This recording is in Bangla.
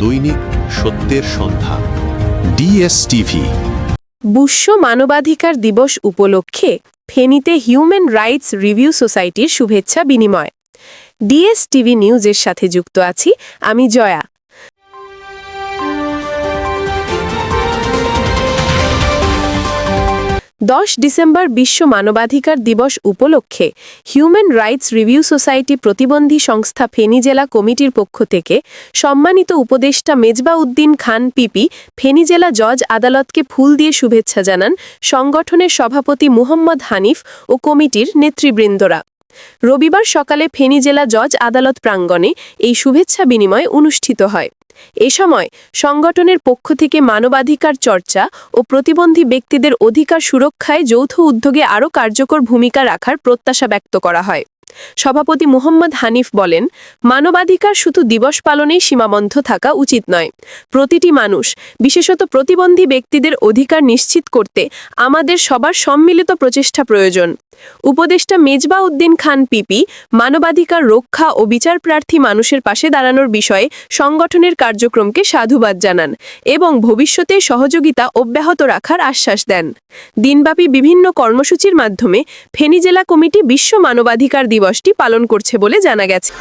দৈনিক সত্যের সন্ধান। ডিএসটিভি। বিশ্ব মানবাধিকার দিবস উপলক্ষে ফেনীতে হিউম্যান রাইটস রিভিউ সোসাইটির শুভেচ্ছা বিনিময়। ডিএসটিভি নিউজের সাথে যুক্ত আছি আমি জয়া। দশ ডিসেম্বর বিশ্ব মানবাধিকার দিবস উপলক্ষে হিউম্যান রাইটস রিভিউ সোসাইটি প্রতিবন্ধী সংস্থা ফেনী জেলা কমিটির পক্ষ থেকে সম্মানিত উপদেষ্টা মেজবা উদ্দিন খান পিপি, ফেনী জেলা জজ আদালতকে ফুল দিয়ে শুভেচ্ছা জানান সংগঠনের সভাপতি মুহম্মদ হানিফ ও কমিটির নেতৃবৃন্দরা। রবিবার সকালে ফেনী জেলা জজ আদালত প্রাঙ্গণে এই শুভেচ্ছা বিনিময় অনুষ্ঠিত হয়। এ সময় সংগঠনের পক্ষ থেকে মানবাধিকার চর্চা ও প্রতিবন্ধী ব্যক্তিদের অধিকার সুরক্ষায় যৌথ উদ্যোগে আরও কার্যকর ভূমিকা রাখার প্রত্যাশা ব্যক্ত করা হয়। সভাপতি মোহাম্মদ হানিফ বলেন, মানবাধিকার শুধু দিবস পালনেই সীমাবদ্ধ থাকা উচিত নয়। প্রতিটি মানুষ, বিশেষত প্রতিবন্ধী ব্যক্তিদের অধিকার নিশ্চিত করতে আমাদের সবার সম্মিলিত প্রচেষ্টা প্রয়োজন। উপদেষ্টা মেজবা উদ্দিন খান পিপি মানবাধিকার রক্ষা ও বিচার প্রার্থী মানুষের পাশে দাঁড়ানোর বিষয়ে সংগঠনের কার্যক্রমকে সাধুবাদ জানান এবং ভবিষ্যতে সহযোগিতা অব্যাহত রাখার আশ্বাস দেন। দিনব্যাপী বিভিন্ন কর্মসূচির মাধ্যমে ফেনী জেলা কমিটি বিশ্ব মানবাধিকার দিবসটি পালন করছে বলে জানা গেছে।